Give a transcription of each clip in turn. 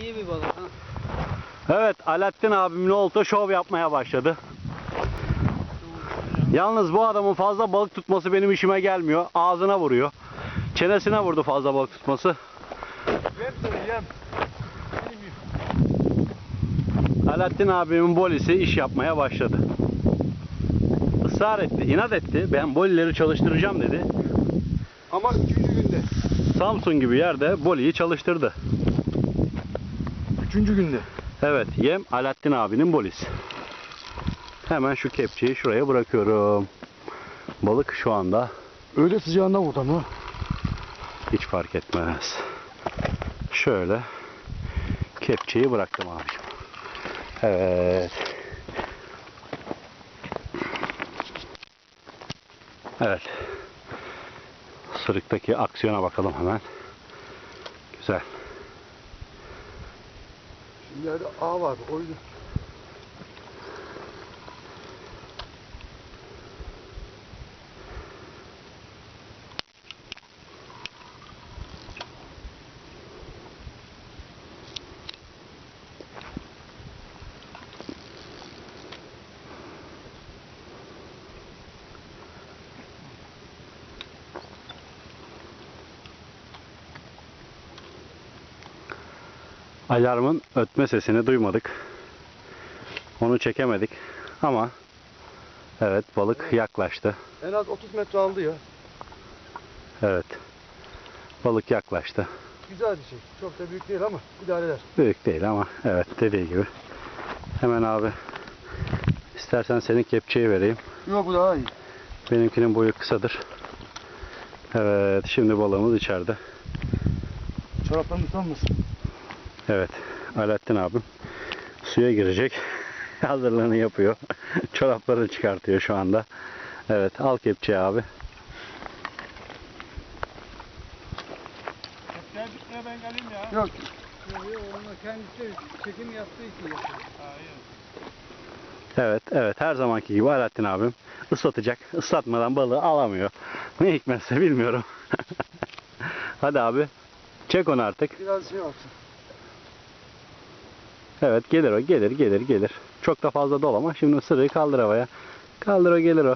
İyi bir balık ha. Evet Alaaddin abimle olta şov yapmaya başladı. Yalnız bu adamın fazla balık tutması benim işime gelmiyor. Ağzına vuruyor. Çenesine vurdu fazla balık tutması. Yem. Alaaddin abimin bolisi iş yapmaya başladı. Israr etti, inat etti. Ben bolileri çalıştıracağım dedi. Ama üçüncü günde. Samsun gibi yerde boliyi çalıştırdı. Üçüncü günde. Evet, yem Alaaddin abinin bolisi. Hemen şu kepçeyi şuraya bırakıyorum. Balık şu anda Öyle sıcağında vurdu ama. hiç fark etmez. Şöyle kepçeyi bıraktım abicim. Evet. Evet. Sırıktaki aksiyona bakalım hemen. Güzel. Yerde ağ vardı. O yüzden. Alarmın ötme sesini duymadık. Onu çekemedik. Ama evet balık yaklaştı. En az 30 metre aldı ya. Evet. Balık yaklaştı. Güzel bir şey. Çok da büyük değil ama idare eder. Büyük değil ama evet dediği gibi. Hemen abi istersen senin kepçeyi vereyim. Yok bu daha iyi. Benimkinin boyu kısadır. Evet şimdi balığımız içeride. Çoraplarım ıslanmasın. Evet Alaaddin abim suya girecek. Hazırlığını yapıyor. Çoraplarını çıkartıyor şu anda. Evet al kepçeyi abi. Gitmeye ben geleyim ya. Yok. Onunla kendisi çekim yaptığı için yapıyor. Evet evet her zamanki gibi Alaaddin abim ıslatacak. Islatmadan balığı alamıyor. Ne hikmetse bilmiyorum. Hadi abi çek onu artık. Biraz şey yapsın. Evet gelir o gelir gelir gelir. Çok da fazla dolama. Şimdi sırrıyı kaldır havaya. Kaldır o gelir o.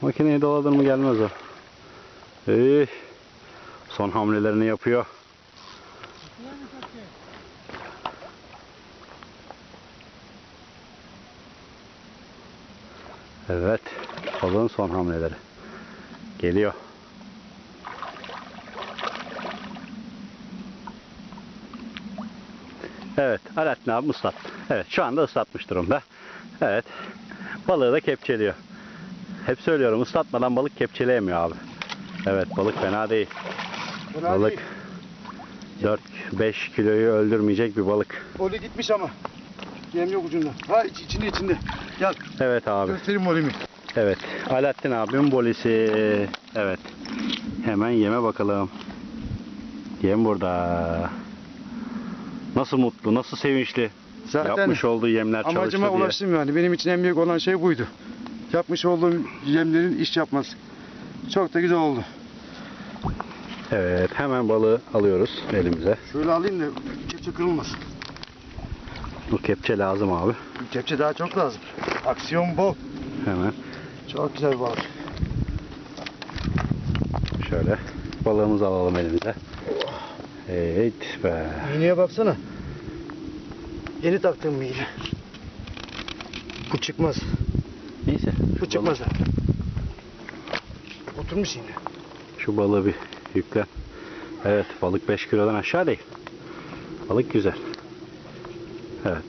Makineyi doladın mı gelmez o. Üy. Son hamlelerini yapıyor. Evet. Balığın son hamleleri. Geliyor. Evet, Alaaddin abi ıslattı. Evet, şu anda ıslatmış durumda. Evet, balığı da kepçeliyor. Hep söylüyorum, ıslatmadan balık kepçeleyemiyor abi. Evet, balık fena değil. Fena balık değil. 4-5 kiloyu öldürmeyecek bir balık. Oli gitmiş ama. Yem yok ucunda. Ha iç, içinde içinde. Gel Evet abi, göstereyim molimi. evet. Alaaddin abim bolisi. Evet. Hemen yeme bakalım. Yem burada. Nasıl mutlu, nasıl sevinçli. Zaten Yapmış olduğu yemler çalıştı amacıma diye. ulaştım yani. Benim için en büyük olan şey buydu. Yapmış olduğum yemlerin iş yapması. Çok da güzel oldu. Evet, hemen balığı alıyoruz elimize. Şöyle alayım da kepçe kırılmasın. Bu kepçe lazım abi. Kepçe daha çok lazım. Aksiyon bol. Hemen Çok güzel balık. şöyle balığımızı alalım elimize. Evet be. İğneye baksana. Yeni taktığım bir iğne. Bu çıkmaz. Neyse. Bu çıkmaz. ha. Oturmuş iğne. Şu balığı bir yüklen. Evet balık 5 kilodan aşağı değil. Balık güzel. Evet.